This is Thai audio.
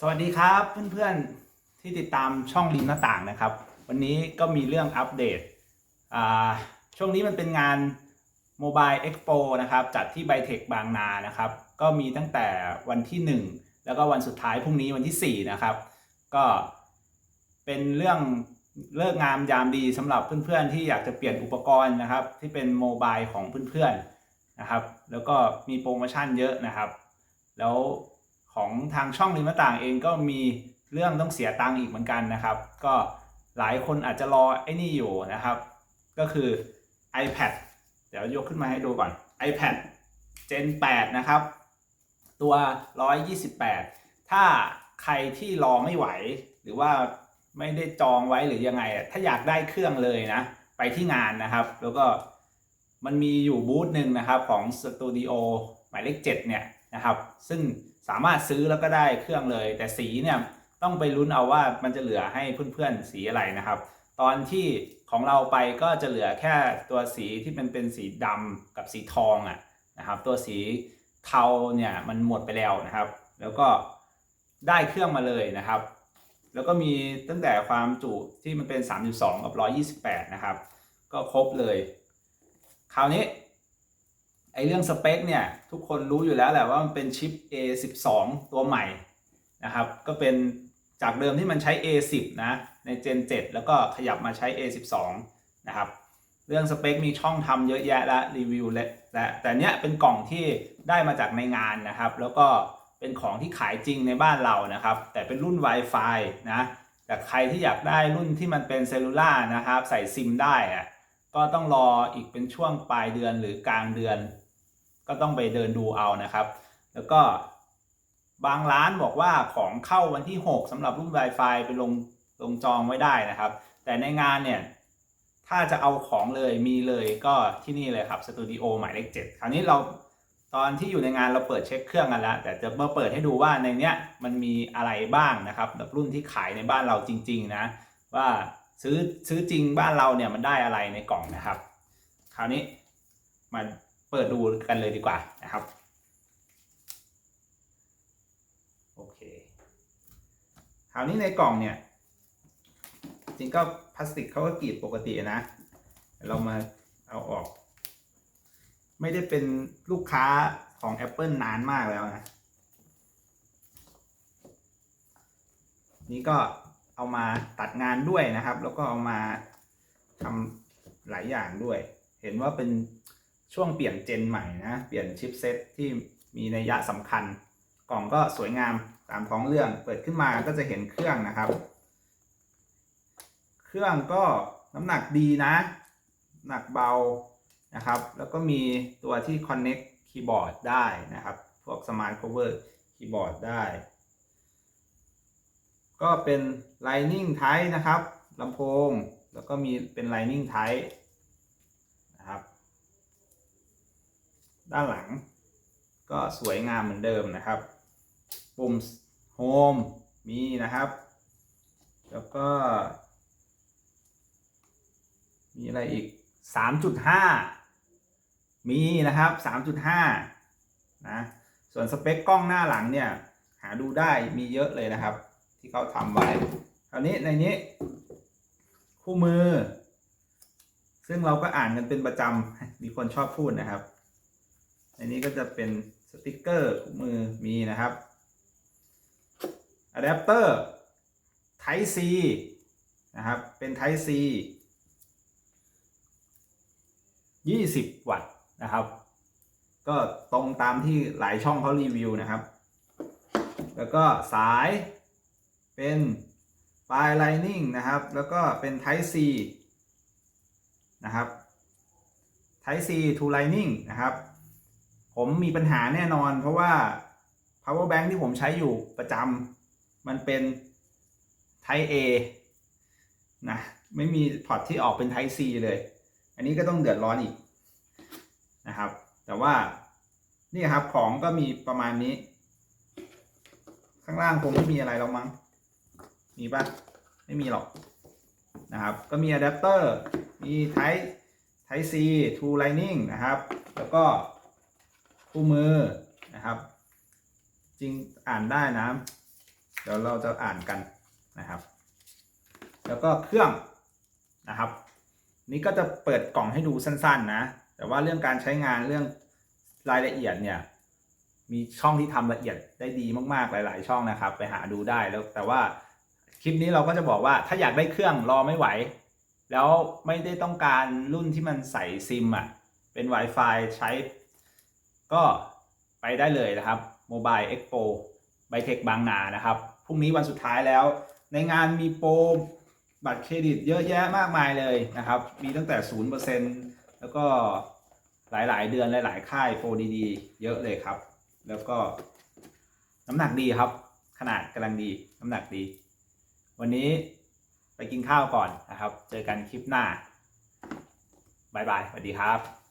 สวัสดีครับเพื่อนๆที่ติดตามช่องริมหน้าต่างนะครับ วันนี้ก็มีเรื่องอัปเดตช่วงนี้มันเป็นงาน Mobile Expo นะครับ จัดที่ไบเทคบางนานะครับ ก็มีตั้งแต่วันที่ 1 แล้วก็วันสุดท้ายพรุ่งนี้วันที่ 4 นะครับ ก็เป็นเรื่องเลิกงามยามดีสำหรับเพื่อนๆ ที่อยากจะเปลี่ยนอุปกรณ์นะครับ ที่เป็นโมบายของเพื่อนๆนะครับ แล้วก็มีโปรโมชั่นเยอะนะครับ แล้ว ของทางช่องริมหน้าต่างเองก็มีเรื่องต้องเสียตังค์อีกเหมือนกันนะครับ ก็หลายคนอาจจะรอไอ้นี่อยู่นะครับ ก็คือ iPad เดี๋ยวยกขึ้นมาให้ดูก่อน iPad Gen 8 นะครับ ตัว 128 ถ้าใครที่รอไม่ไหว หรือว่าไม่ได้จองไว้หรือยังไง ถ้าอยากได้เครื่องเลยนะ ไปที่งานนะครับ แล้วก็มันมีอยู่บูธหนึ่งนะครับของสตูดิโอหมายเลข 7 เนี่ยนะครับ ซึ่ง สามารถซื้อแล้วก็ได้เครื่องเลย แต่สีเนี่ยต้องไปลุ้นเอาว่ามันจะเหลือให้เพื่อนๆสีอะไรนะครับ ตอนที่ของเราไปก็จะเหลือแค่ตัวสีที่มันเป็นสีดำกับสีทองอะนะครับตัวสีเทาเนี่ยมันหมดไปแล้วนะครับ แล้วก็ได้เครื่องมาเลยนะครับ แล้วก็มีตั้งแต่ความจุที่มันเป็น 3.2 กับ 128 นะครับ ก็ครบเลย คราวนี้ ไอเรื่องสเปคเนี่ยทุกคนรู้อยู่แล้วแหละว่ามันเป็นชิป A12 ตัวใหม่นะครับก็เป็นจากเดิมที่มันใช้ A10 นะใน Gen 7 แล้วก็ขยับมาใช้ A12 นะครับเรื่องสเปคมีช่องทำเยอะแยะและรีวิวและและแต่เนี้ยเป็นกล่องที่ได้มาจากในงานนะครับ แล้วก็เป็นของที่ขายจริงในบ้านเรานะครับ แต่เป็นรุ่น Wi-Fi นะแต่ใครที่อยากได้รุ่นที่มันเป็นเซลลูล่านะครับ ใส่ซิมได้อะก็ต้องรออีกเป็นช่วงปลายเดือนหรือกลางเดือน ก็ต้องไปเดินดูเอานะครับ แล้วก็บางร้านบอกว่าของเข้าวันที่ 6สำหรับรุ่น Wi-Fi ไปลงลงจองไว้ได้นะครับ แต่ในงานเนี่ยถ้าจะเอาของเลยมีเลยก็ที่นี่เลยครับสตูดิโอหมายเลขเจ็ดคราวนี้เราตอนที่อยู่ในงานเราเปิดเช็คเครื่องกันแล้ว แต่จะมาเปิดให้ดูว่าในเนี้ยมันมีอะไรบ้างนะครับแบบรุ่นที่ขายในบ้านเราจริง ๆ นะ ว่าซื้อซื้อจริงบ้านเราเนี่ยมันได้อะไรในกล่องนะครับ คราวนี้มา เปิดดูกันเลยดีกว่านะครับ โอเค คราวนี้ในกล่องเนี่ย จริงก็พลาสติกเขาก็กรีดปกตินะ เรามาเอาออก ไม่ได้เป็นลูกค้าของ Apple นานมากแล้วนะ นี่ก็เอามาตัดงานด้วยนะครับ แล้วก็เอามาทำหลายอย่างด้วย เห็นว่าเป็น ช่วงเปลี่ยนเจนใหม่นะ เปลี่ยนชิปเซตที่มีนัยยะสำคัญ กล่องก็สวยงามตามท้องเรื่อง เปิดขึ้นมาก็จะเห็นเครื่องนะครับ เครื่องก็น้ำหนักดีนะ หนักเบานะครับ แล้วก็มีตัวที่ connect คีย์บอร์ดได้นะครับ พวก smart cover คีย์บอร์ดได้ ก็เป็น Lightning Type นะครับลำโพง แล้วก็มีเป็น Lightning Type นะครับ ด้านหลัง ก็สวยงามเหมือนเดิมนะครับ ปุ่ม Home มีนะครับ แล้วก็ มีอะไรอีก 3.5 มีนะครับ 3.5 นะ ส่วนสเปคกล้องหน้าหลังเนี่ย หาดูได้มีเยอะเลยนะครับ ที่เขาทำไว้คราวนี้ในนี้ คู่มือ ซึ่งเราก็อ่านกันเป็นประจำมีคนชอบพูดนะครับ ในนี้ก็จะเป็นสติกเกอร์คู่มือมีนะครับอะแดปเตอร์ Type C นะครับ เป็น Type C 20 วัตต์นะครับ ก็ตรงตามที่หลายช่องเขารีวิวนะครับ แล้วก็สายเป็นปลาย Lightning นะครับ แล้วก็เป็น Type C นะครับ Type C to Lightning นะครับ ผมมีปัญหาแน่นอน เพราะว่า power bank ที่ผมใช้อยู่ประจำมันเป็น Type A นะไม่มีพอร์ตที่ออกเป็น Type C เลย อันนี้ก็ต้องเดือดร้อนอีกนะครับ แต่ว่านี่ครับของก็มีประมาณนี้ ข้างล่างคงไม่มีอะไรแล้วมั้ง มีปะไม่มีหรอกนะครับ ก็มีอะแดปเตอร์ มี Type Type C to Lightning นะครับ แล้วก็ คู่มือนะครับ จริงอ่านได้นะ เดี๋ยวเราจะอ่านกันนะครับ แล้วก็เครื่องนะครับ นี่ก็จะเปิดกล่องให้ดูสั้น ๆ นะ แต่ว่าเรื่องการใช้งานเรื่องรายละเอียดเนี่ยมีช่องที่ทำละเอียดได้ดีมากๆหลาย ๆ ช่องนะครับ ไปหาดูได้แล้วแต่ว่าคลิปนี้เราก็จะบอกว่าถ้าอยากได้เครื่องรอไม่ไหว แล้วไม่ได้ต้องการรุ่นที่มันใส่ซิมอะเป็น Wi-Fi ใช้ ก็ไปได้เลยนะครับ Mobile Expo ไบเทคบางนานะครับ พรุ่งนี้วันสุดท้ายแล้ว ในงานมีโปรบัตรเครดิตเยอะแยะมากมายเลยนะครับ มีตั้งแต่ 0%แล้วก็หลายๆ เดือนหลาย ๆ ค่ายโปรดีๆ เยอะเลยครับ แล้วก็น้ำหนักดีครับ ขนาดกำลังดีน้ำหนักดี วันนี้ไปกินข้าวก่อนนะครับ เจอกันคลิปหน้าบายบายสวัสดีครับ